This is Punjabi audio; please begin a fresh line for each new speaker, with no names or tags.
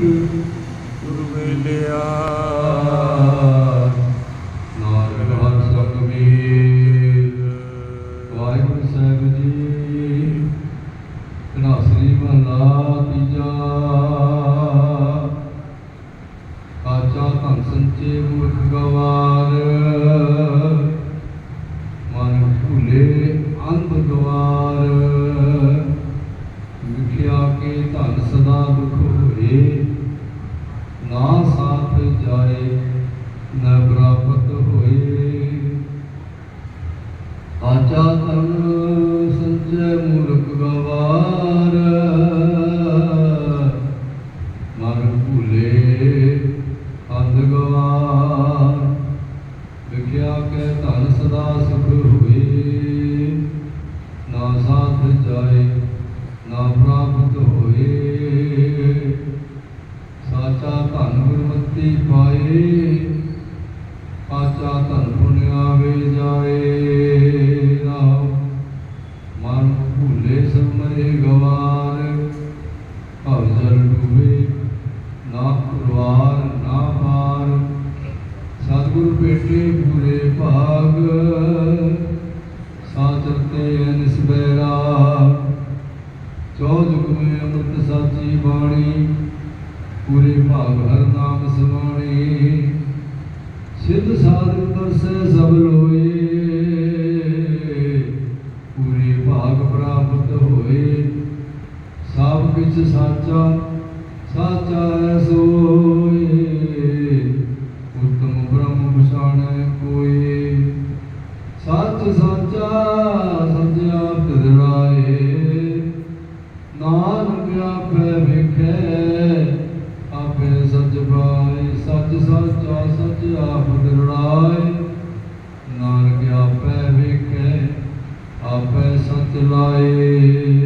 ਗੁਰ ਵੇਲਿਆ
ਨਾਨਕ ਹਰ ਸਕਮੀ ਵਾਹਿਗੁਰੂ ਸਾਹਿਬ ਜੀ, ਧਨਾਸਰੀ ਮਹਲਾ ਤੀਜਾ। ਕਾਚਾ ਧਨ ਸੰਚੇ ਮੂਰਖ ਗਵਾਰ, ਮਨ ਭੁਲੇ ਅੰਧ ਗਵਾਰ। ਵਿਖਿਆ ਕੇ ਧਨ ਸਦਾ ਦੁਖ ਹੋਏ ਧਨ ਸਦਾ ਸੁਖ ਹੋਏ। ਨਾ ਸਾਥ ਜਾਏ ਨਾ ਪ੍ਰਾਪਤ ਹੋਏ। ਸਾਚਾ ਧਨ ਗੁਰਮਤੀ ਪਾਏ। ਸਤਿਗੁਰ ਭੇਟੇ ਪੂਰੇ ਭਾਗ ਸਾਚਰ ਤੇ ਚੌ ਜੁਗ ਅੰਮ੍ਰਿਤ ਸਾਚੀ ਬਾਣੀ ਪੂਰੇ ਭਾਗ ਹਰ ਨਾਮ ਸਮਾਣੀ। ਸਿੱਧ ਸਾਧਕ ਤਰਸੈ ਸਭ ਲੋਏ ਪੂਰੇ ਭਾਗ ਪ੍ਰਾਪਤ ਹੋਏ। ਸਭ ਕਿਛ ਸਾਚਾ ਸਾਚਾ ਹੈ ਨਾਨਕ ਲਾਏ